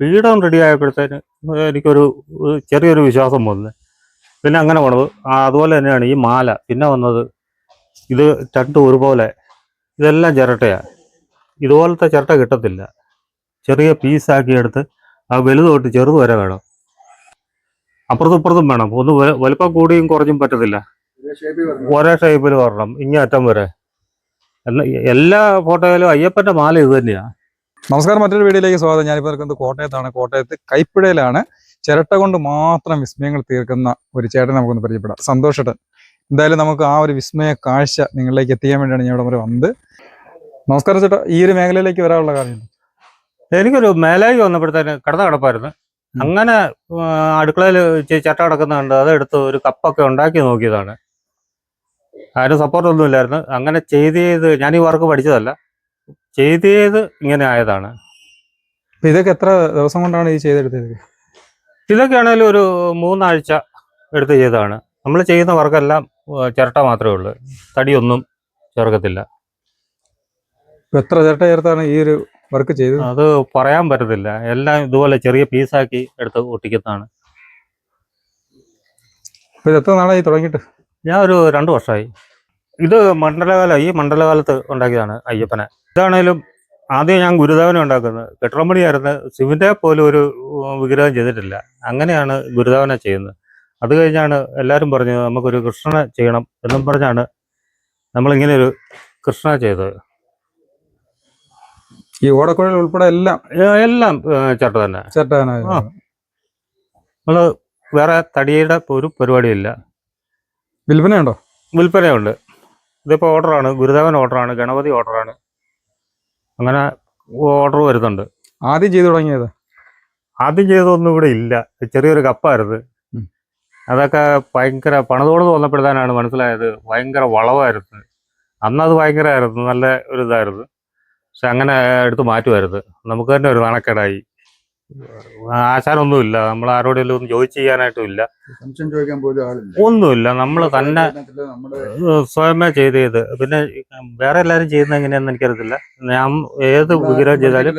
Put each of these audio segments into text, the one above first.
പീഠം റെഡി ആയപ്പോഴത്തേന് എനിക്കൊരു ചെറിയൊരു വിശ്വാസം വന്നു. പിന്നെ അങ്ങനെ വന്നത്. അതുപോലെ തന്നെയാണ് ഈ മാല. പിന്നെ വന്നത് ഇത് ചട്ട് ഒരുപോലെ. ഇതെല്ലാം ചിരട്ടയാണ് ഇതുപോലത്തെ ചിരട്ട കിട്ടത്തില്ല. ചെറിയ പീസാക്കി എടുത്ത് ആ വലുത് തൊട്ട് ചെറുത് വരെ വേണം. അപ്പുറത്തും ഇപ്പുറത്തും വേണം. ഒന്ന് വല- വലുപ്പം കൂടിയും കുറഞ്ഞും പറ്റത്തില്ല. ഒരേ ഷേപ്പിൽ വരണം. ഇങ്ങേ അറ്റം വരെ. എല്ലാ ഫോട്ടോയിലും അയ്യപ്പന്റെ മാല ഇത് തന്നെയാ. നമസ്കാരം മറ്റൊരു വീഡിയോയിലേക്ക് സ്വാഗതം. ഞാനിപ്പോൾ നിൽക്കുന്നത് കോട്ടയത്താണ്. കോട്ടയത്ത് കൈപ്പിഴയിലാണ് ചിരട്ട കൊണ്ട് മാത്രം വിസ്മയങ്ങൾ തീർക്കുന്ന ഒരു ചേട്ടൻ നമുക്കൊന്ന് പരിചയപ്പെടാം. സന്തോഷട്ടൻ എന്തായാലും നമുക്ക് ആ ഒരു വിസ്മയ കാഴ്ച നിങ്ങളിലേക്ക് എത്തിക്കാൻ വേണ്ടിയാണ് ഞാൻ ഇവിടെ വരെ വന്നത്. നമസ്കാരം ചേട്ടാ. ഈ ഒരു മേഖലയിലേക്ക് വരാനുള്ള കാര്യം? എനിക്കൊരു മേലേക്ക് വന്നപ്പോഴത്തേന് കടന്ന കിടപ്പായിരുന്നു. അങ്ങനെ അടുക്കളയിൽ ചിരട്ട കിടക്കുന്നുണ്ട് അതെടുത്ത് ഒരു കപ്പൊക്കെ ഉണ്ടാക്കി നോക്കിയതാണ്. ആരും സപ്പോർട്ടൊന്നും ഇല്ലായിരുന്നു അങ്ങനെ ചെയ്ത് ചെയ്ത് ഞാൻ ഈ വർക്ക് പഠിച്ചതല്ല. ചെയ്ത് ചെയ്ത് ഇങ്ങനെ ആയതാണ്. ഇതൊക്കെ എത്ര ദിവസം കൊണ്ടാണ് ഈ ചെയ്തെടുത്തത്? ഇതൊക്കെ ആണെങ്കിലും ഒരു മൂന്നാഴ്ച എടുത്ത് ചെയ്തതാണ്. നമ്മൾ ചെയ്യുന്ന വർക്കെല്ലാം ചിരട്ട മാത്രമേ ഉള്ളൂ. തടിയൊന്നും ചേർക്കത്തില്ല. എത്ര ചിരട്ട ചേർത്താണ് ഈ ഒരു വർക്ക് ചെയ്തത്? അത് പറയാൻ പറ്റത്തില്ല. എല്ലാം ഇതുപോലെ ചെറിയ പീസാക്കി എടുത്ത് ഒട്ടിക്കുന്നതാണ്. ഇത് എത്ര നാളായി തുടങ്ങിയിട്ട്? ഞാൻ ഒരു രണ്ട് വർഷമായി ഇത് മണ്ഡലകാലം ഈ മണ്ഡലകാലത്ത് ഉണ്ടാക്കിയതാണ് അയ്യപ്പനെ. ഇതാണേലും ആദ്യം ഞാൻ ഗുരുദേവനെ ഉണ്ടാക്കുന്നത്. കെട്ടിടമണിയായിരുന്നു. ശിവന്റെ പോലും ഒരു വിഗ്രഹം ചെയ്തിട്ടില്ല. അങ്ങനെയാണ് ഗുരുദേവനെ ചെയ്യുന്നത്. അത് കഴിഞ്ഞാണ് എല്ലാവരും പറഞ്ഞത് നമുക്കൊരു കൃഷ്ണനെ ചെയ്യണം എന്നും പറഞ്ഞാണ് നമ്മളിങ്ങനെ ഒരു കൃഷ്ണ ചെയ്തത്. ഈ ഓടക്കുഴൽ ഉൾപ്പെടെ എല്ലാം? എല്ലാം ചട്ട തന്നെ. ചട്ട. നമ്മൾ വേറെ തടിയുടെ ഒരു പരിപാടിയില്ല. വിൽപ്പനയുണ്ടോ? വിൽപ്പനയുണ്ട്. ഇതിപ്പോൾ ഓർഡറാണ്. ഗുരുദേവൻ ഓർഡറാണ്. ഗണപതി ഓർഡറാണ്. അങ്ങനെ ഓർഡർ വരുന്നുണ്ട്. ആദ്യം ചെയ്തു തുടങ്ങിയത്? ആദ്യം ചെയ്തതൊന്നും ഇവിടെ ഇല്ല. ചെറിയൊരു കപ്പായിരുന്നു. അതൊക്കെ ഭയങ്കര പണിതോട് തോന്നപ്പെടുത്താനാണ് മനസ്സിലായത് ഭയങ്കര വളവായിരുന്നു. അന്നത് ഭയങ്കരമായിരുന്നു. നല്ല ഒരു ഇതായിരുന്നു. പക്ഷെ അങ്ങനെ എടുത്ത് മാറ്റുമായിരുന്നു. നമുക്ക് തന്നെ ഒരു നാണക്കേടായി. ആശാനൊന്നുമില്ല. നമ്മൾ ആരോടെങ്കിലും ഒന്നും ചോദിച്ചു ചെയ്യാനായിട്ടും ഇല്ല സംശയം ചോദിക്കാൻ പോലും ആളില്ല. ഒന്നുമില്ല. നമ്മൾ തന്നെ സ്വയമേ ചെയ്ത് ചെയ്ത് പിന്നെ വേറെ എല്ലാവരും ചെയ്യുന്ന എങ്ങനെയാണെന്ന് എനിക്കറിയത്തില്ല. ഞാൻ ഏത് വിഗ്രഹം ചെയ്താലും.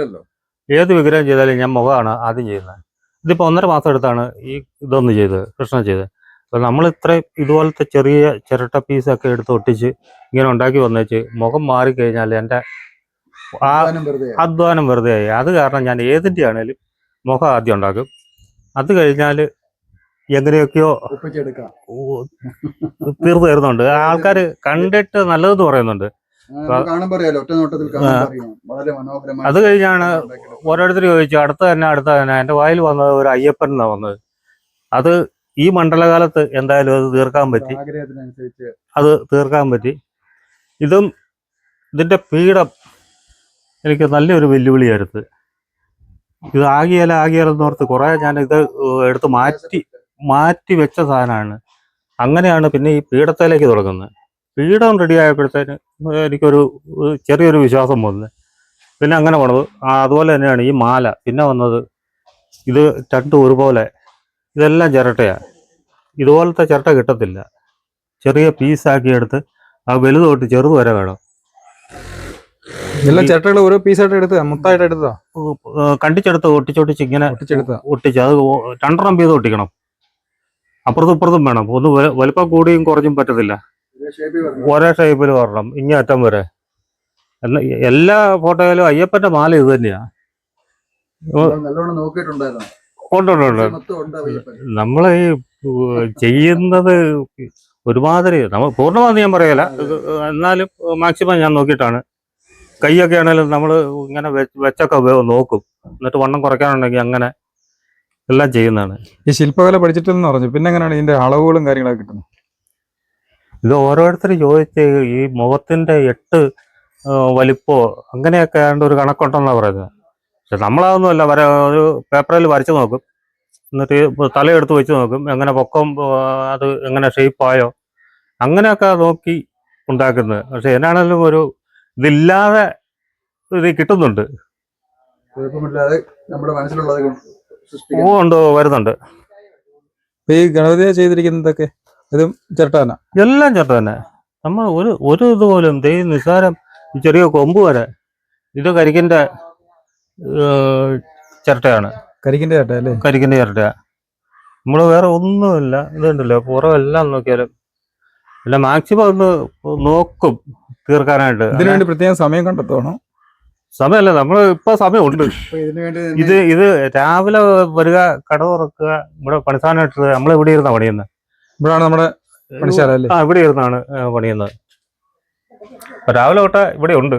ഏത് വിഗ്രഹം ചെയ്താലും ഞാൻ മുഖമാണ് ആദ്യം ചെയ്യുന്നത്. ഇതിപ്പോ ഒന്നര മാസം എടുത്താണ് ഈ ഇതൊന്ന് ചെയ്തത് കൃഷ്ണ ചെയ്തത്. അപ്പൊ നമ്മൾ ഇത്രയും ഇതുപോലത്തെ ചെറിയ ചിരട്ട പീസൊക്കെ എടുത്ത് ഒട്ടിച്ച് ഇങ്ങനെ ഉണ്ടാക്കി വന്നേച്ച് മുഖം മാറിക്കഴിഞ്ഞാൽ എന്റെ ആ അധ്വാനം വെറുതെ അധ്വാനം വെറുതെ ആയി അത് കാരണം ഞാൻ ഏതിന്റെ ആണേലും മുഖം ആദ്യം ഉണ്ടാക്കും. അത് കഴിഞ്ഞാൽ എങ്ങനെയൊക്കെയോ തീർന്നു തരുന്നുണ്ട് ആൾക്കാർ കണ്ടിട്ട് നല്ലതെന്ന് പറയുന്നുണ്ട്. അത് കഴിഞ്ഞാണ് ഓരോരുത്തർ ചോദിച്ചു അടുത്ത തന്നെ അടുത്ത തന്നെ. എന്റെ വായിൽ വന്നത് ഒരു അയ്യപ്പൻ എന്നാണ് വന്നത്. അത് ഈ മണ്ഡലകാലത്ത് എന്തായാലും അത് തീർക്കാൻ പറ്റി. അത് തീർക്കാൻ പറ്റി. ഇതും ഇതിന്റെ പീഠം എനിക്ക് നല്ലൊരു വെല്ലുവിളിയായിരുന്നു. ഇത് ആകിയാല ആകിയാലെന്ന് ഓർത്ത് കുറെ ഞാൻ ഇത് എടുത്ത് മാറ്റി മാറ്റി വെച്ച സാധനമാണ്. അങ്ങനെയാണ് പിന്നെ ഈ പീഠത്തിലേക്ക് തുടങ്ങുന്നത്. പീഠം റെഡി ആയപ്പോഴത്തേന് എനിക്കൊരു ചെറിയൊരു വിശ്വാസം വന്നു. പിന്നെ അങ്ങനെ വന്നത്. അതുപോലെ തന്നെയാണ് ഈ മാല. പിന്നെ വന്നത് ഇത് രണ്ടും ഒരുപോലെ. ഇതെല്ലാം ചിരട്ടയാണ് ഇതുപോലത്തെ ചിരട്ട കിട്ടത്തില്ല. ചെറിയ പീസാക്കി എടുത്ത് ആ വലുത് ചെറുത് വരെ വേണം. എല്ലാ ചിരട്ടകൾ ഓരോ പീസായിട്ട് എടുത്തതാ? മൊത്തമായിട്ട് എടുത്തതാ? കണ്ടിച്ചെടുത്ത് ഒട്ടിച്ചൊട്ടിച്ച് ഇങ്ങനെ ഒട്ടിച്ച്. അത് രണ്ടെണ്ണം വീതം ഒട്ടിക്കണം. അപ്പുറത്തും ഇപ്പുറത്തും വേണം. ഒന്ന് വലിപ്പം കൂടിയും കുറഞ്ഞും പറ്റത്തില്ല. ഒരേ ഷേപ്പിൽ വരണം. ഇങ്ങ അറ്റം വരെ. എല്ലാ ഫോട്ടോയിലും അയ്യപ്പന്റെ മാല ഇത് തന്നെയാ. നമ്മൾ കൊണ്ടുണ്ട്. നമ്മൾ ഈ ചെയ്യുന്നത് ഒരുമാതിരി നമ്മൾ പൂർണമാണെന്ന് ഞാൻ പറയല എന്നാലും മാക്സിമം ഞാൻ നോക്കിയിട്ടാണ്. കൈയൊക്കെ ആണെങ്കിലും നമ്മൾ ഇങ്ങനെ വെച്ചൊക്കെ നോക്കും. എന്നിട്ട് വണ്ണം കുറയ്ക്കാനുണ്ടെങ്കിൽ അങ്ങനെ എല്ലാം ചെയ്യുന്നതാണ്. ഈ ശില്പകല പഠിച്ചിട്ടെന്ന് പറഞ്ഞു. പിന്നെ എങ്ങനെയാണ് ഇതിന്റെ അളവുകളും കാര്യങ്ങളൊക്കെ കിട്ടുന്നത്? ഇത് ഓരോരുത്തർ ചോദിച്ച് ഈ മുഖത്തിന്റെ എട്ട് വലിപ്പോ അങ്ങനെയൊക്കെ ആണ്ട് ഒരു കണക്കുണ്ടെന്നാണ് പറയുന്നത്. പക്ഷെ നമ്മളതൊന്നുമല്ല വര ഒരു പേപ്പറിൽ വരച്ചു നോക്കും. എന്നിട്ട് തലയെടുത്ത് വെച്ച് നോക്കും. എങ്ങനെ പൊക്കം അത് എങ്ങനെ ഷേപ്പായോ? അങ്ങനെയൊക്കെ നോക്കി ഉണ്ടാക്കുന്നത്. പക്ഷെ എന്നാണെങ്കിലും ഒരു ഇതില്ലാതെ ഇത് കിട്ടുന്നുണ്ട്. കുഴപ്പമില്ലാതെ നമ്മുടെ മനസ്സിലുള്ളത് പൂ കൊണ്ട് വരുന്നുണ്ട്. ഈ ഗണപതിയെ ചെയ്തിരിക്കുന്നതൊക്കെ ഇതും ചേട്ടാന എല്ലാം ചേട്ടാന നമ്മൾ ഒരു ഒരു ഇതുപോലും ദൈവം ഈ നിസ്സാരം ഈ ചെറിയ കൊമ്പ് വരെ ഇത് കരിക്കിന്റെ ചിരട്ടയാണ്. കരിക്കിന്റെ ചേട്ട അല്ലേ കരിക്കിന്റെ ചിരട്ട നമ്മൾ വേറെ ഒന്നുമില്ല ഇതുണ്ടല്ലോ പുറമെല്ലാം നോക്കിയാലും എല്ലാം മാക്സിമം ഒന്ന് നോക്കും തീർക്കാനായിട്ട്. ഇതിനുവേണ്ടി പ്രത്യേകം സമയം കണ്ടെത്തണം. സമയമല്ല നമ്മൾ ഇപ്പൊ സമയമുണ്ട്. ഇത് ഇത് രാവിലെ വരിക കട തുറക്കുക ഇവിടെ പണിസാനായിട്ട് നമ്മൾ ഇവിടെ ഇരുന്നാ പണിയുന്നത് ഇവിടെയാണ് നമ്മുടെ പണിശാല അല്ലേ? ആ ഇവിടെ ഇരുന്നാണ് പണിയുന്നത് രാവിലെ തൊട്ട് ഇവിടെ ഉണ്ട്.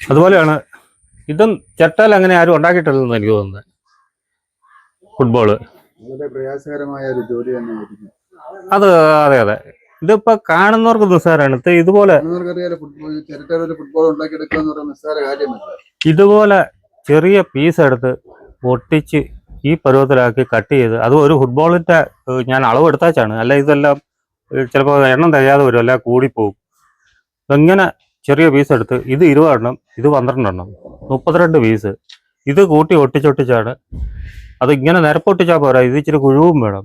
അതുപോലെയാണ് ഇതും ചട്ടാൽ അങ്ങനെ ആരും ഉണ്ടാക്കിയിട്ടില്ലെന്ന് എനിക്ക് തോന്നുന്നത് ഫുട്ബോൾ. വളരെ പ്രയാസകരമായ ഒരു ജോലി അത് അതെ അതെ. ഇതിപ്പോ കാണുന്നവർക്ക് നിസ്സാരമാണ് ഇത് ഇതുപോലെ ഫുട്ബോൾ ഒരു ഫുട്ബോൾ ഉണ്ടാക്കിയെടുക്കുക എന്ന് പറയുന്നത് നിസ്സാര കാര്യമല്ല. ഇതുപോലെ ചെറിയ പീസ് എടുത്ത് പൊട്ടിച്ച് ഈ പരുവത്തിലാക്കി കട്ട് ചെയ്ത് അത് ഒരു ഫുട്ബോളിന്റെ ഏഹ്, ഞാൻ അളവ് എടുത്താച്ചാണ്. അല്ല ഇതെല്ലാം ചിലപ്പോൾ എണ്ണം തികയാതെ വരും അല്ല കൂടിപ്പോകും ഇങ്ങനെ ചെറിയ പീസ് എടുത്ത് ഇത് ഇരുപതെണ്ണം ഇത് പന്ത്രണ്ടെണ്ണം മുപ്പത്തിരണ്ട് പീസ് ഇത് കൂട്ടി ഒട്ടിച്ചൊട്ടിച്ചാണ് അത് ഇങ്ങനെ നിരപ്പൊട്ടിച്ചാൽ പോരാ. ഇത് ഇച്ചിരി കുഴുവും വേണം.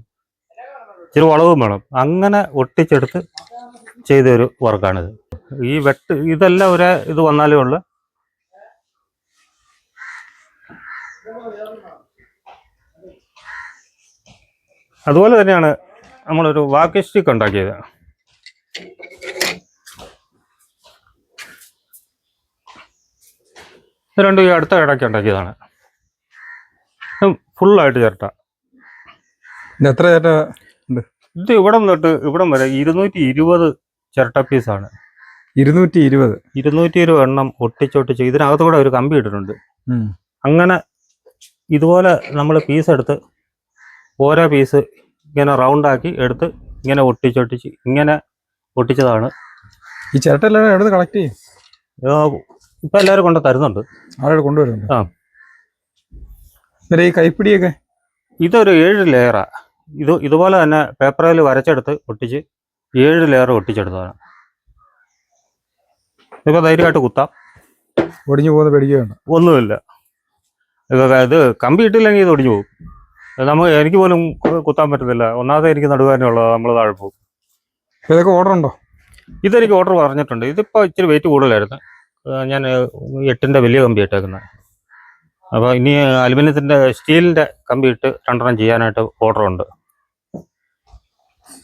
ഇച്ചിരി വളവും വേണം. അങ്ങനെ ഒട്ടിച്ചെടുത്ത് ചെയ്തൊരു വർക്കാണിത് ഈ വെട്ട് ഇതെല്ലാം ഒരേ ഇത് വന്നാലേ ഉള്ളു. അതുപോലെ തന്നെയാണ് നമ്മളൊരു വാക്ക് സ്റ്റിക്ക് ഉണ്ടാക്കിയത്. രണ്ടു ഈ അടുത്ത ഇടയ്ക്ക് ഉണ്ടാക്കിയതാണ്. ഫുള്ളായിട്ട് ചിരട്ട. എത്ര ചേട്ട ഇത് ഇവിടം തൊട്ട് ഇവിടം വരെ ഇരുന്നൂറ്റി ഇരുപത് ചിരട്ട പീസാണ് ഇരുന്നൂറ്റി ഇരുപത് ഇരുന്നൂറ്റി ഇരുപത് എണ്ണം ഒട്ടിച്ചൊട്ടിച്ച് ഇതിനകത്ത് കൂടെ ഒരു കമ്പി ഇട്ടിട്ടുണ്ട്. അങ്ങനെ ഇതുപോലെ നമ്മൾ പീസ് എടുത്ത് ഓരോ പീസ് ഇങ്ങനെ റൗണ്ടാക്കി എടുത്ത് ഇങ്ങനെ ഒട്ടിച്ചൊട്ടിച്ച് ഇങ്ങനെ ഒട്ടിച്ചതാണ്. ഈ ചിരട്ട എല്ലാം എവിടെ കളക്ട് ചെയ്യും? ഇപ്പം എല്ലാവരും കൊണ്ട് തരുന്നുണ്ട്. ആളുകൾ കൊണ്ടുവരുന്നുണ്ട് ആ. എന്നിട്ട് ഈ കൈപ്പിടിയൊക്കെ? ഇതൊരു ഏഴ് ലെയറാ. ഇത് ഇതുപോലെ തന്നെ പേപ്പറിൽ വരച്ചെടുത്ത് ഒട്ടിച്ച് ഏഴ് ലെയർ ഒട്ടിച്ചെടുത്തതാണ്. ഇതൊക്കെ ധൈര്യമായിട്ട് കുത്താം. ഒടിഞ്ഞു പോകുന്ന പേടിക്കുകയാണ്. ഒന്നുമില്ല. ഇത് ഇത് കമ്പി ഇട്ടില്ലെങ്കിൽ ഇത് ഒടിഞ്ഞു പോകും. നമുക്ക് നമ്മൾ എനിക്ക് പോലും കുത്താൻ പറ്റത്തില്ല. ഒന്നാമത് എനിക്ക് നടുവാനുള്ളത് നമ്മൾ താഴെ പോകും. ഇതൊക്കെ ഓർഡർ ഉണ്ടോ? ഇതെനിക്ക് ഓർഡർ പറഞ്ഞിട്ടുണ്ട്. ഇതിപ്പോൾ ഇച്ചിരി വെയിറ്റ് കൂടുതലായിരുന്നു. ഞാൻ എട്ടിന്റെ വലിയ കമ്പി ഇട്ടേക്കുന്നത് അപ്പോൾ ഇനി അലുമിനിയത്തിന്റെ സ്റ്റീലിന്റെ കമ്പി ഇട്ട് രണ്ടെണ്ണം ചെയ്യാനായിട്ട് ഓർഡർ ഉണ്ട്.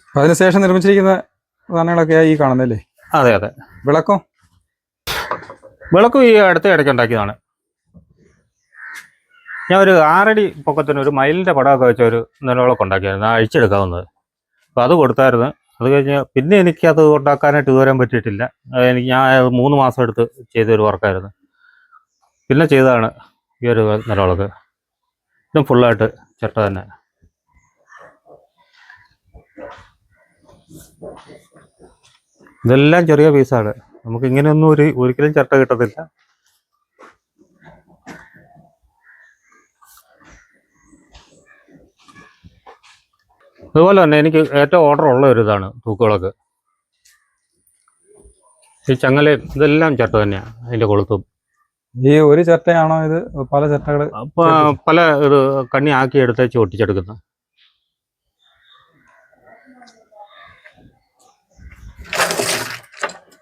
അപ്പൊ അതിനുശേഷം നിർമ്മിച്ചിരിക്കുന്ന സാധനങ്ങളൊക്കെ ഈ കാണുന്നല്ലേ അതെ അതെ. വിളക്കോ? വിളക്കും ഈ അടുത്ത ഇടയ്ക്ക് ഉണ്ടാക്കിയതാണ്. ഞാൻ ഒരു ആറടി പൊക്കത്തിന് ഒരു മയിലിന്റെ പടമൊക്കെ വെച്ച ഒരു നിലവിളക്ക് ഉണ്ടാക്കിയായിരുന്നു. അഴിച്ചെടുക്കാവുന്നത്. അപ്പോൾ അത് കൊടുത്തായിരുന്നു. അത് കഴിഞ്ഞ് പിന്നെ എനിക്ക് അത് ഉണ്ടാക്കാനായിട്ട് ഇതുവരെ പറ്റിയിട്ടില്ല. എനിക്ക് ഞാൻ മൂന്ന് മാസം എടുത്ത് ചെയ്തൊരു വർക്കായിരുന്നു പിന്നെ ചെയ്തതാണ്. ഈ ഒരു നിലവിളക്ക്. ഇതും ഫുള്ളായിട്ട് ചിട്ട തന്നെ. ഇതെല്ലാം ചെറിയ പീസാണ്. നമുക്ക് ഇങ്ങനെയൊന്നും ഒരു ഒരിക്കലും ചിട്ട കിട്ടത്തില്ല. അതുപോലെ തന്നെ എനിക്ക് ഏറ്റവും ഓർഡർ ഉള്ള ഒരു ഇതാണ് തൂക്കുകളൊക്കെ ഈ ചങ്ങലയും ഇതെല്ലാം ചട്ട തന്നെയാണ് അതിന്റെ കൊളുത്തും. ഈ ഒരു ചിരട്ടയാണോ ഇത്? പല ചിരട്ടകൾ അപ്പൊ പല ഇത് കണ്ണി ആക്കി എടുത്ത് ഒട്ടിച്ചെടുക്കുന്ന.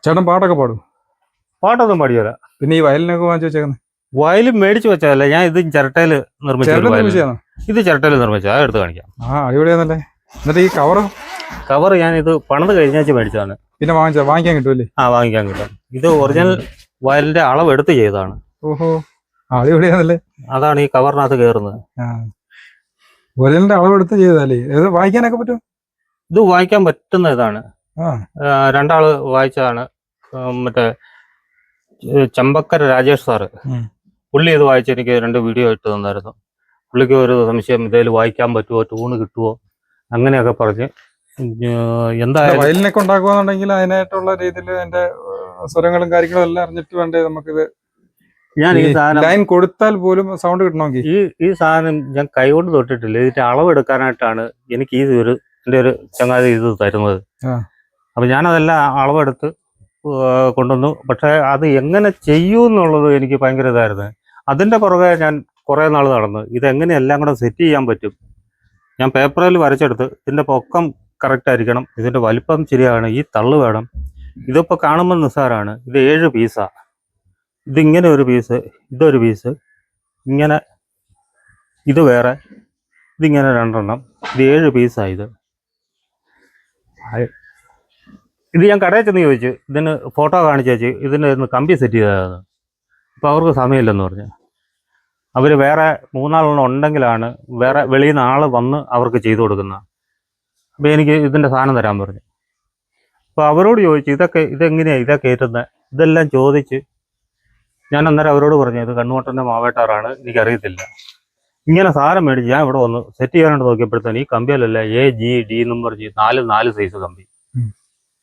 ചേട്ടൻ പാട്ടൊക്കെ പാടും? പാട്ടൊന്നും പാടിയല്ല പിന്നെ ഈ വയലിനൊക്കെ വാങ്ങിച്ചു വെച്ചേക്കുന്നത് വയലിൽ മേടിച്ചു വെച്ചതല്ല ഞാൻ ഇത് ചിരട്ടയിൽ നിർമ്മിച്ച ഇത് ചിരട്ടയിൽ നിർമ്മിച്ചു അത് എടുത്ത് കാണിക്കാം. ആ അടിപൊളിയാന്നല്ലേ എന്നിട്ട് ഈ കവർ കവർ ഞാൻ ഇത് പണത് കഴിഞ്ഞാച്ച് മേടിച്ചതാണ്. പിന്നെ വാങ്ങിച്ച വാങ്ങിക്കാൻ കിട്ടുമല്ലേ ആ വാങ്ങിക്കാൻ കിട്ടും. ഇത് ഒറിജിനൽ വയലിന്റെ അളവ് എടുത്ത് ചെയ്തതാണ്. ഓഹോ. അതാണ് ഈ കവറിനകത്ത് കയറുന്നത് വയലിന്റെ അളവെടുത്ത് ചെയ്താലേ? ഇത് വായിക്കാനൊക്കെ പറ്റും? ഇത് വായിക്കാൻ പറ്റുന്ന ഇതാണ്. രണ്ടാൾ വായിച്ചതാണ്. മറ്റേ ചമ്പക്കര രാജേഷ് സാറ്. പുള്ളി ഇത് വായിച്ച് എനിക്ക് രണ്ട് വീഡിയോ ഇട്ട് തന്നായിരുന്നു. പുള്ളിക്ക് ഒരു സംശയം ഇതേൽ വായിക്കാൻ പറ്റുമോ ട്യൂണ് കിട്ടുമോ അങ്ങനെയൊക്കെ പറഞ്ഞ് എന്തായാലും വയലിനൊക്കെ ഉണ്ടാക്കുകയാണെന്നുണ്ടെങ്കിൽ അതിനായിട്ടുള്ള രീതിയിൽ ഏഹ്, സ്വരങ്ങളും കാര്യങ്ങളും എല്ലാം അറിഞ്ഞിട്ട് വേണ്ടേ നമുക്കിത് ഞാൻ ഈ സാധനം ലൈൻ കൊടുത്താൽ പോലും സൗണ്ട് കിട്ടണമെങ്കിൽ. ഈ ഈ സാധനം ഞാൻ കൈകൊണ്ട് തൊട്ടിട്ടില്ല. ഇതിന്റെ അളവെടുക്കാനായിട്ടാണ് എനിക്ക് ഈ ഒരു എന്റെ ഒരു ചങ്ങാതി ഇത് തരുന്നത്. അപ്പൊ ഞാനതെല്ലാം അളവെടുത്ത് കൊണ്ടുവന്നു. പക്ഷെ അത് എങ്ങനെ ചെയ്യൂ എന്നുള്ളത് എനിക്ക് ഭയങ്കര ഇതായിരുന്നു. അതിന്റെ പുറകെ ഞാൻ കുറെ നാൾ നടന്നു. ഇതെങ്ങനെ എല്ലാം കൂടെ സെറ്റ് ചെയ്യാൻ പറ്റും? ഞാൻ പേപ്പറിൽ വരച്ചെടുത്ത് ഇതിന്റെ പൊക്കം കറക്റ്റ് ആയിരിക്കണം ഇതിന്റെ വലിപ്പം ശരിയാണ് ഈ തള്ളു വേണം ഇതിപ്പോൾ കാണുമ്പോൾ നിസ്സാരമാണ് ഇത് ഏഴ് പീസാണ് ഇതിങ്ങനെ ഒരു പീസ് ഇതൊരു പീസ് ഇങ്ങനെ ഇത് വേറെ ഇതിങ്ങനെ രണ്ടെണ്ണം. ഇത് ഏഴ് പീസാണ് ഇത്. ഞാൻ കടയിൽ ചെന്ന് ചോദിച്ചു ഇതിന് ഫോട്ടോ കാണിച്ചു വെച്ച് ഇതിന് ഇന്ന് കമ്പി സെറ്റ് ചെയ്തതാണ്. അപ്പോൾ അവർക്ക് സമയമില്ലെന്ന് പറഞ്ഞു. അവർ വേറെ മൂന്നാളെണ്ണം ഉണ്ടെങ്കിലാണ് വേറെ വെളിയിൽ നിന്ന് ആൾ വന്ന് അവർക്ക് ചെയ്തു കൊടുക്കുന്നത്. അപ്പോൾ എനിക്ക് ഇതിന്റെ സാധനം തരാൻ പറഞ്ഞു. അപ്പോൾ അവരോട് ചോദിച്ചു ഇതൊക്കെ ഇതെങ്ങനെയാണ് ഇതാ കയറ്റുന്നത് ഇതെല്ലാം ചോദിച്ച് ഞാൻ അന്നേരം അവരോട് പറഞ്ഞു ഇത് കണ്ണുവട്ടന്റെ മാവേട്ടാറാണ് എനിക്കറിയത്തില്ല. ഇങ്ങനെ സാധനം മേടിച്ച് ഞാൻ ഇവിടെ വന്ന് സെറ്റ് ചെയ്യാനായിട്ട് നോക്കിയപ്പോഴത്തേന് ഈ കമ്പിയിലല്ല എ ജി ഡി എന്നും പറഞ്ഞ് നാല് നാല് സൈസ് കമ്പി.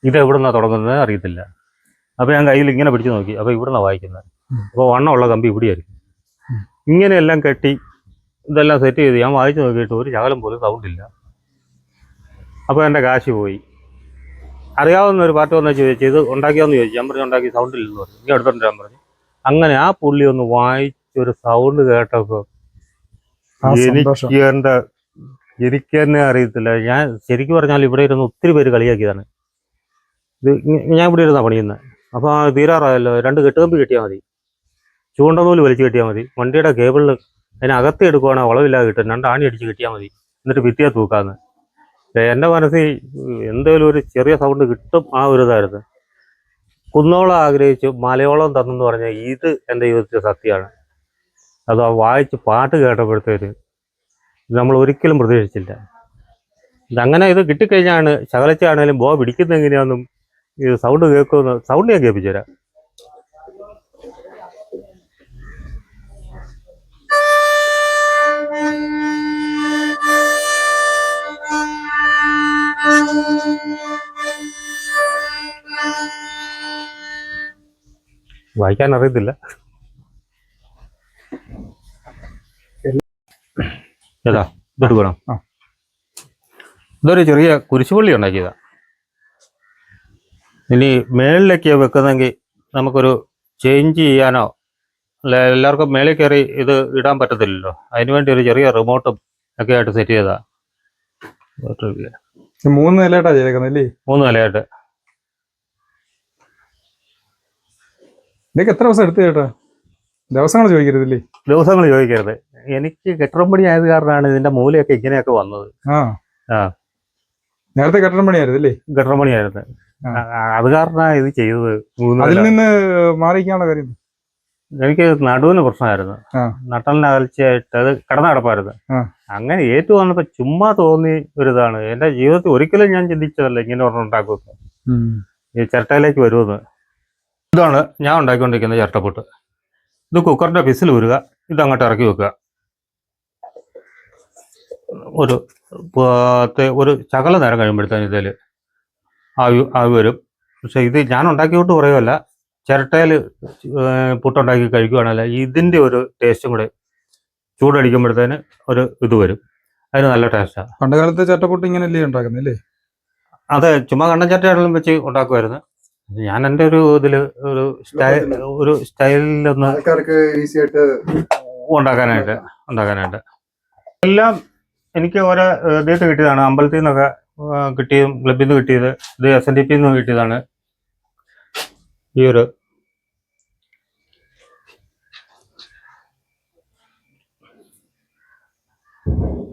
ഇത് ഇത് എവിടുന്നാണ് തുടങ്ങുന്നത് അറിയത്തില്ല. അപ്പോൾ ഞാൻ കയ്യിൽ ഇങ്ങനെ പിടിച്ച് നോക്കി അപ്പോൾ നിന്നാണ് വായിക്കുന്നത് അപ്പോൾ വണ്ണമുള്ള കമ്പി ഇവിടെയായിരിക്കും. ഇങ്ങനെയെല്ലാം കെട്ടി ഇതെല്ലാം സെറ്റ് ചെയ്ത് ഞാൻ വായിച്ചു നോക്കിയിട്ട് ഒരു ശകലം പോലും സൗണ്ടില്ല അപ്പോൾ എന്റെ കാശ് പോയി. അറിയാവുന്ന ഒരു പാട്ട് വന്ന് ചോദിച്ചു ഇത് ഉണ്ടാക്കിയോന്ന് ചോദിച്ചു. ഞാൻ പറഞ്ഞു ഉണ്ടാക്കി സൗണ്ട് ഇല്ലെന്ന് പറഞ്ഞു. ഇനി എടുത്തോണ്ട് ഞാൻ പറഞ്ഞു. അങ്ങനെ ആ പുള്ളി ഒന്ന് വായിച്ചൊരു സൗണ്ട് കേട്ടപ്പോൾ എനിക്ക് എന്റെ എനിക്ക് തന്നെ അറിയത്തില്ല. ഞാൻ ശരിക്കും പറഞ്ഞാൽ ഇവിടെ ഇരുന്ന് ഒത്തിരി പേര് കളിയാക്കിയതാണ്. ഇത് ഞാൻ ഇവിടെ ഇരുന്നാ പണിയുന്നത് അപ്പോൾ തീരാറായല്ലോ. രണ്ട് കെട്ടുകമ്പി കിട്ടിയാൽ മതി. ചൂണ്ടനൂൽ വലിച്ചു കെട്ടിയാൽ മതി. വണ്ടിയുടെ കേബിളിൽ അതിനകത്ത് എടുക്കുവാണെങ്കിൽ വളവില്ലാതെ കിട്ടും രണ്ട് ആണി അടിച്ച് കിട്ടിയാൽ മതി. എന്നിട്ട് ഭിത്തിയെ തൂക്കാന്ന്. എന്റെ മനസ്സിൽ എന്തെങ്കിലും ഒരു ചെറിയ സൗണ്ട് കിട്ടും ആ ഒരു ഇതായിരുന്നു. കുന്നോളം ആഗ്രഹിച്ചു മലയോളം തന്നെന്ന് പറഞ്ഞാൽ ഇത് എന്റെ ജീവിതത്തിലെ സത്യമാണ്. അത് വായിച്ച് പാട്ട് കേട്ടപ്പോഴത്തേക്ക് നമ്മൾ ഒരിക്കലും പ്രതീക്ഷിച്ചില്ല. ഇതങ്ങനെ ഇത് കിട്ടിക്കഴിഞ്ഞാണ് ശകലച്ചാണേലും ബോ പിടിക്കുന്ന എങ്ങനെയാണെന്നും ഇത് സൗണ്ട് കേൾക്കുമെന്ന് സൗണ്ട് ഞാൻ കേൾപ്പിച്ചു തരാം വായിക്കാൻ അറിയത്തില്ല ഏതാ ഇതെടുക്കണം ആ. ഇതൊരു ചെറിയ കുരിശുപള്ളി ഉണ്ടാക്കിയതാ. ഇനി മേളിലേക്ക് വെക്കുന്നെങ്കിൽ നമുക്കൊരു ചേഞ്ച് ചെയ്യാനോ അല്ല എല്ലാവർക്കും മേളിൽ കയറി ഇത് ഇടാൻ പറ്റത്തില്ലല്ലോ. അതിനുവേണ്ടി ഒരു ചെറിയ റിമോട്ടും ഒക്കെ ആയിട്ട് സെറ്റ് ചെയ്താ മൂന്ന് നിലയായിട്ടാ ചെയ്തേക്കുന്നത് അല്ലേ? മൂന്ന് നിലയായിട്ട്. ഇതൊക്കെ എത്ര ദിവസം എടുത്തു ചേട്ടാ? ദിവസങ്ങൾ ചോദിക്കരുതില്ലേ? ദിവസങ്ങൾ ചോദിക്കരുത്. എനിക്ക് കെട്ടിടം പണി ആയത് കാരണമാണ് ഇതിന്റെ മൂലയൊക്കെ ഇങ്ങനെയൊക്കെ വന്നത്. ആ. ആ. നേരത്തെ കെട്ടിടം പണിയായിരുന്നു അല്ലേ കെട്ടിടം പണിയായിരുന്നു അത് കാരണമാണ് ഇത് ചെയ്തത് അതിൽ നിന്ന് മാറിക്കാനുള്ള കാര്യം? എനിക്ക് നടുവിന് പ്രശ്നമായിരുന്നു. നട്ടലിന് അകൽച്ചയായിട്ട് അത് കടന്നു കിടപ്പായിരുന്നു അങ്ങനെ ഏറ്റു വന്നപ്പോ ചുമ്മാ തോന്നി ഒരു ഇതാണ് എന്റെ ജീവിതത്തിൽ ഒരിക്കലും ഞാൻ ചിന്തിച്ചതല്ല ഇങ്ങനെ ഒരെണ്ണം ഉണ്ടാക്കുന്നു ഈ ചിരട്ടയിലേക്ക് വരുമെന്ന്. ഇതാണ് ഞാൻ ഉണ്ടാക്കിക്കൊണ്ടിരിക്കുന്ന ചിരട്ടപ്പൊട്ട് ഇത് കുക്കറിന്റെ പിസിൽ ഉരുക ഇത് അങ്ങോട്ട് ഇറക്കി വെക്കുക. ഒരു പത്ത് ഒരു ചകല നേരം കഴിയുമ്പോഴത്തേന് ഇതിൽ ആവി ആവി വരും. പക്ഷേ ഇത് ഞാൻ ഉണ്ടാക്കിയോട്ട് പറയുമല്ല ചിരട്ടയിൽ പുട്ടുണ്ടാക്കി കഴിക്കുകയാണെങ്കിൽ ഇതിന്റെ ഒരു ടേസ്റ്റും കൂടെ ചൂടടിക്കുമ്പോഴത്തേന് ഒരു ഇത് വരും. അതിന് നല്ല ടേസ്റ്റാണ് പണ്ട് കാലത്തെ ചട്ടപ്പൊട്ട് ഇങ്ങനെയല്ലേ ഉണ്ടാക്കുന്നത് അല്ലേ? അത് ചുമ്മാ കണ്ണൻ ചിരട്ടയാണെങ്കിലും വെച്ച് ഉണ്ടാക്കുമായിരുന്നു. ഞാൻ എന്റെ ഒരു ഇതിൽ ഒരു സ്റ്റൈൽ ഒരു സ്റ്റൈലിലൊന്ന് ആൾക്കാർക്ക് ഈസി ആയിട്ട് ഉണ്ടാക്കാനായിട്ട് ഉണ്ടാക്കാനായിട്ട്. എല്ലാം എനിക്ക് ഓരോ ഇദ്ദേഹത്ത് കിട്ടിയതാണ്. അമ്പലത്തിൽ നിന്നൊക്കെ കിട്ടിയതും ക്ലബിൽ നിന്ന് കിട്ടിയത് ഇത് എസ് എൻ ഡി പിന്ന് നിന്ന് കിട്ടിയതാണ്. ഈ ഒരു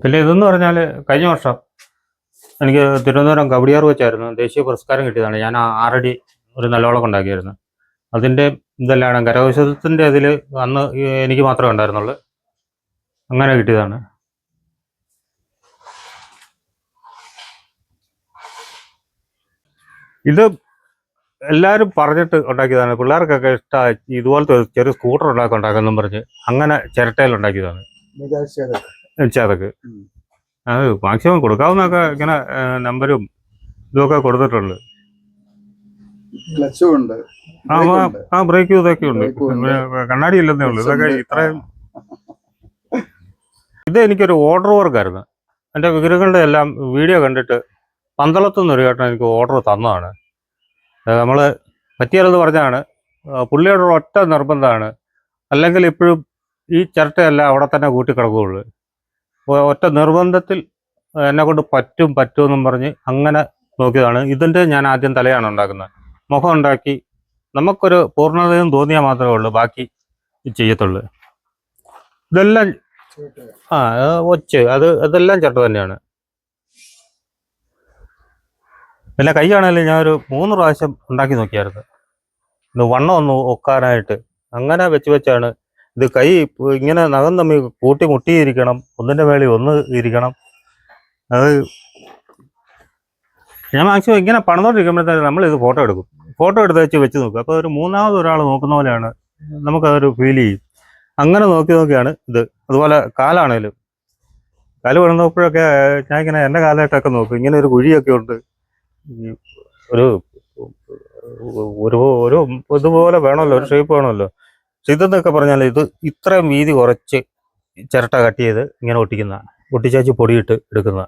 പിന്നെ ഇതെന്ന് പറഞ്ഞാൽ കഴിഞ്ഞ വർഷം എനിക്ക് തിരുവനന്തപുരം കവടിയാർ വെച്ചായിരുന്നു ദേശീയ പുരസ്കാരം കിട്ടിയതാണ്. ഞാൻ ആറടി ഒരു നിലവിളക്ക് ഉണ്ടാക്കിയായിരുന്നു. അതിന്റെ ഇതെല്ലാം കരകൗശലത്തിന്റെ അതിൽ അന്ന് എനിക്ക് മാത്രമേ ഉണ്ടായിരുന്നുള്ളൂ. അങ്ങനെ കിട്ടിയതാണ്. ഇത് എല്ലാവരും പറഞ്ഞിട്ട് ഉണ്ടാക്കിയതാണ്. പിള്ളേർക്കൊക്കെ ഇഷ്ടമായി. ഇതുപോലത്തെ ഒരു ചെറിയ സ്കൂട്ടർ ഉണ്ടാക്കി ഉണ്ടാക്കുന്നു പറഞ്ഞ് അങ്ങനെ ചിരട്ടയിൽ ഉണ്ടാക്കിയതാണ്. ചേതക്ക്. അത് മാക്സിമം കൊടുക്കാവുന്നൊക്കെ ഇങ്ങനെ നമ്പരും ഇതൊക്കെ കൊടുത്തിട്ടുണ്ട്. ക്ലച്ചും ഉണ്ട് ആ ബ്രേക്ക് ഇതൊക്കെ ഉണ്ട് കണ്ണാടി ഇല്ലെന്നേ ഉള്ളൂ. ഇതൊക്കെ. ഇത്രയും ഇത് എനിക്കൊരു ഓർഡർ വർക്കായിരുന്നു എന്റെ വിഗ്രഹങ്ങളുടെ എല്ലാം വീഡിയോ കണ്ടിട്ട് പന്തളത്തു നിന്ന് ഒരു ചേട്ടൻ എനിക്ക് ഓർഡർ തന്നതാണ്. നമ്മൾ പറ്റിയാലെന്ന് പറഞ്ഞാണ് പുള്ളിയുടെ ഒറ്റ നിർബന്ധമാണ്. അല്ലെങ്കിൽ ഇപ്പോഴും ഈ ചിരട്ടയെല്ലാം അവിടെ തന്നെ കൂട്ടിക്കിടക്കുകയുള്ളു ഒറ്റ നിർബന്ധത്തിൽ എന്നെ കൊണ്ട് പറ്റും പറ്റുമെന്നും പറഞ്ഞ് അങ്ങനെ നോക്കിയതാണ്. ഇതിന്റെ ഞാൻ ആദ്യം തലയാണ് ഉണ്ടാക്കുന്നത്. മുഖം ഉണ്ടാക്കി നമുക്കൊരു പൂർണതയും തോന്നിയാൽ മാത്രമേ ഉള്ളൂ ബാക്കി ചെയ്യത്തുള്ളൂ. ഇതെല്ലാം ആ ഒച്ച്. അത് അതെല്ലാം ചട്ട തന്നെയാണ്. പിന്നെ കൈയാണെങ്കിലും ഞാനൊരു മൂന്ന് പ്രാവശ്യം ഉണ്ടാക്കി നോക്കിയായിരുന്നു. ഇത് വണ്ണം ഒന്ന് ഒക്കാനായിട്ട്. അങ്ങനെ വെച്ച് വെച്ചാണ് ഇത് കൈ ഇങ്ങനെ നഖം തമ്മിൽ കൂട്ടി മുട്ടിയിരിക്കണം ഒന്നിന്റെ മേളിൽ ഒന്ന് ഇരിക്കണം. അത് ഞാൻ മാക്സിമം ഇങ്ങനെ പണിതോണ്ടിരിക്കുമ്പോഴത്തേക്ക് നമ്മൾ ഇത് ഫോട്ടോ എടുക്കും. ഫോട്ടോ എടുത്ത് വെച്ച് വെച്ച് നോക്കുക അപ്പോൾ ഒരു മൂന്നാമത് ഒരാൾ നോക്കുന്ന പോലെയാണ് നമുക്കതൊരു ഫീൽ ചെയ്യും. അങ്ങനെ നോക്കി നോക്കിയാണ് ഇത്. അതുപോലെ കാലാണേലും. കാൽ വീണപ്പോഴൊക്കെ ഞാൻ ഇങ്ങനെ എന്റെ കാലായിട്ടൊക്കെ നോക്കും. ഇങ്ങനെ ഒരു കുഴിയൊക്കെ ഉണ്ട്. ഒരു ഒരു ഒരു ഇതുപോലെ വേണമല്ലോ ഒരു ഷേപ്പ് വേണമല്ലോ. പക്ഷെ ഇതെന്നൊക്കെ പറഞ്ഞാൽ ഇത് ഇത്രയും വീതി കുറച്ച് ചിരട്ട കട്ട് ചെയ്ത് ഇങ്ങനെ ഒട്ടിക്കുന്ന ഒട്ടിച്ചാച്ച് പൊടിയിട്ട് എടുക്കുന്ന.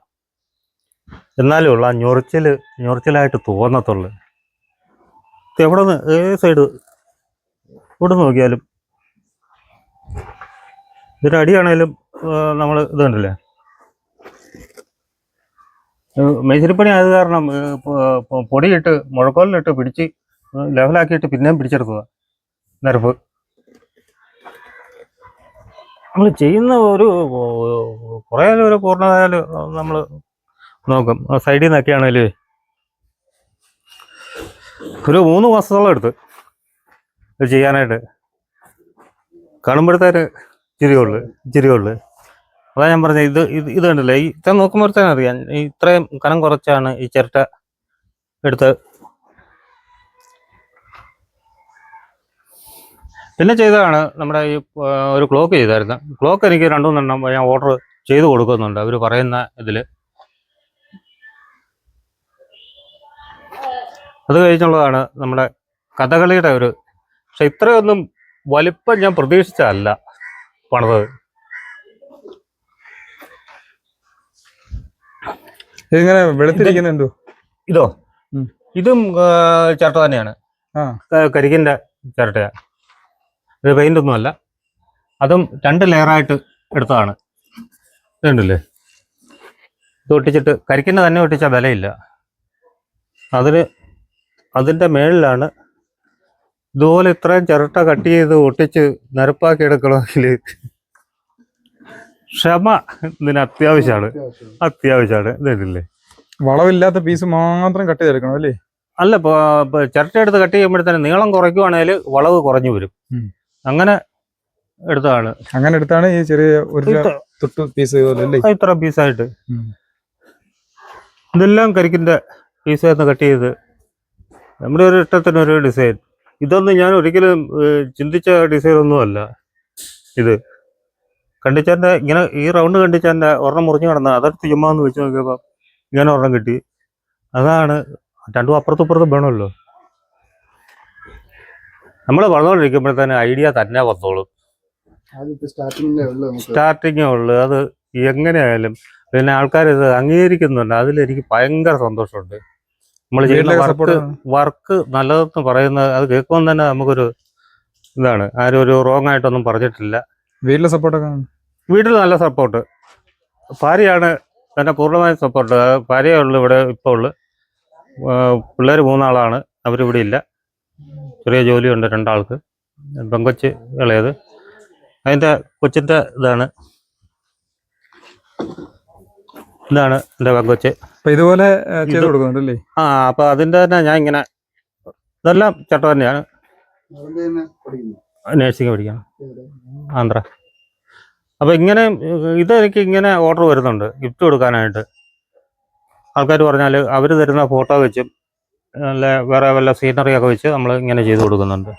എന്നാലേ ഉള്ളൂ ആ ഞൊറിച്ചിൽ ഞൊറിച്ചിലായിട്ട് തോന്നത്തുള്ളു. എവിടെ നിന്ന് ഏത് സൈഡ് ഇവിടെ നോക്കിയാലും ഇതിന്റെ അടിയാണേലും നമ്മൾ ഇത് കണ്ടില്ലേ? മേശരിപ്പണി ആയത് കാരണം പൊടിയിട്ട് മുഴക്കോലിലിട്ട് പിടിച്ച് ലെവലാക്കിയിട്ട് പിന്നെയും പിടിച്ചെടുക്കുക നിരപ്പ് നമ്മൾ ചെയ്യുന്ന ഒരു കുറേ ഒരു പൂർണതയാൽ നമ്മൾ നോക്കും. സൈഡിൽ നിന്നൊക്കെ ആണേലും ഒരു മൂന്ന് മാസത്തോളം എടുത്ത് ഇത് ചെയ്യാനായിട്ട്. കാണുമ്പോഴത്തേര് ചിരിയുള്ളു ചിരിയുള്ളു അതാ ഞാൻ പറഞ്ഞത് ഇത് ഇത് ഇത് കണ്ടില്ലേ? ഇത്ര നോക്കുമ്പോഴത്തേനും അറിയാം. ഇത്രയും കനം കുറച്ചാണ് ഈ ചിരട്ട എടുത്ത്. പിന്നെ ചെയ്തതാണ് നമ്മുടെ ഈ ഒരു ക്ലോക്ക് ചെയ്തായിരുന്നു. ക്ലോക്ക് എനിക്ക് രണ്ടു മൂന്നെണ്ണം ഞാൻ ഓർഡർ ചെയ്ത് കൊടുക്കുന്നുണ്ട്. അവർ പറയുന്ന ഇതിൽ അത് കഴിഞ്ഞുള്ളതാണ് നമ്മുടെ കഥകളിയുടെ ഒരു പക്ഷെ ഇത്രയൊന്നും വലിപ്പം ഞാൻ പ്രതീക്ഷിച്ചതല്ല പണത്. ഇതിങ്ങനെ വെളുത്തിരിക്കുന്ന എന്തോ ഇതോ. ഇതും ചിരട്ട തന്നെയാണ്. കരിക്കിന്റെ ചിരട്ടയാ. ഇത് പെയിന്റ് ഒന്നുമല്ല. അതും രണ്ട് ലെയറായിട്ട് എടുത്തതാണ്. ഇതുണ്ടല്ലേ ഇത് ഒട്ടിച്ചിട്ട് കരിക്കിന്റെ തന്നെ ഒട്ടിച്ചാൽ വിലയില്ല. അതിന് അതിന്റെ മേളിലാണ് ഇതുപോലെ ഇത്രയും ചിരട്ട കട്ട് ചെയ്ത് ഒട്ടിച്ച് നിരപ്പാക്കി എടുക്കണമെങ്കിൽ ക്ഷമ ഇതിന് അത്യാവശ്യമാണ്. അത്യാവശ്യമാണ്. ഇതല്ലേ? വളവില്ലാത്ത പീസ് മാത്രം കട്ട് ചെയ്തെടുക്കണം അല്ലേ? അല്ല ചിരട്ട എടുത്ത് കട്ട് ചെയ്യുമ്പോഴത്തേന് നീളം കുറയ്ക്കുവാണെങ്കിൽ വളവ് കുറഞ്ഞു വരും. അങ്ങനെ എടുത്താണ് അങ്ങനെ എടുത്താണ് ഈ ചെറിയ ഒരു തൊട്ട് പീസ് ഇത്ര പീസായിട്ട് ഇതെല്ലാം കരിക്കിന്റെ പീസായിരുന്നു കട്ട് ചെയ്ത് നമ്മുടെ ഒരു ഇഷ്ടത്തിന് ഒരു ഡിസൈൻ ഇതൊന്നും ഞാൻ ഒരിക്കലും ചിന്തിച്ച ഡിസൈൻ ഒന്നുമല്ല ഇത് കണ്ടിച്ചാന്റെ ഇങ്ങനെ ഈ റൗണ്ട് കണ്ടിച്ചാന്റെ ഒരെണ്ണം മുറിഞ്ഞു കിടന്ന അതെടുത്ത് ചുമ്മാ ഒന്ന് വെച്ച് നോക്കിയപ്പോൾ ഇങ്ങനെ ഒരെണ്ണം കിട്ടി. അതാണ് രണ്ടും അപ്പുറത്തും ഇപ്പുറത്തും വേണമല്ലോ. നമ്മൾ വളർന്നുകൊണ്ടിരിക്കുമ്പോഴത്തേന് ഐഡിയ തന്നെ വന്നോളും. സ്റ്റാർട്ടിങ്ങേ ഉള്ളു അത് എങ്ങനെയായാലും പിന്നെ ആൾക്കാർ ഇത് അംഗീകരിക്കുന്നുണ്ട്. അതിലെനിക്ക് ഭയങ്കര സന്തോഷമുണ്ട്. നമ്മൾ ചെയ്യുന്ന വർക്ക് വർക്ക് നല്ലതെന്ന് പറയുന്നത് അത് കേൾക്കുമ്പോൾ തന്നെ നമുക്കൊരു ഇതാണ്. ആരും ഒരു റോങ് ആയിട്ടൊന്നും പറഞ്ഞിട്ടില്ല. വീട്ടിലെ സപ്പോർട്ടൊക്കെ വീട്ടിൽ നല്ല സപ്പോർട്ട് ഭാര്യയാണ് തന്നെ പൂർണമായും സപ്പോർട്ട് ഭാര്യ ഉള്ളു ഇവിടെ ഇപ്പോൾ ഉള്ളു. പിള്ളേർ മൂന്നാളാണ്. അവരിവിടെ ഇല്ല. ചെറിയ ജോലിയുണ്ട് രണ്ടാൾക്ക്. പെങ്കൊച്ച് ഇളയത്. അതിന്റെ കൊച്ചിന്റെ ഇതാണ്. ഇതാണ് എന്റെ പെങ്കൊച്ച്. ഇതുപോലെ ചെയ്തു കൊടുക്കുന്നുണ്ടല്ലേ? ആ അപ്പൊ അതിന്റെ തന്നെ ഞാൻ ഇങ്ങനെ ഇതെല്ലാം ചട്ട തന്നെയാണ്. നേഴ്സിംഗ് പഠിക്കണം. ആന്ധ്ര. അപ്പൊ ഇങ്ങനെ ഇത് എനിക്ക് ഇങ്ങനെ ഓർഡർ വരുന്നുണ്ട് ഗിഫ്റ്റ് കൊടുക്കാനായിട്ട്. ആൾക്കാർ പറഞ്ഞാൽ അവർ തരുന്ന ഫോട്ടോ വെച്ചും അല്ലെ വേറെ വല്ല സീനറി ഒക്കെ വെച്ച് നമ്മൾ ഇങ്ങനെ ചെയ്ത് കൊടുക്കുന്നുണ്ട്.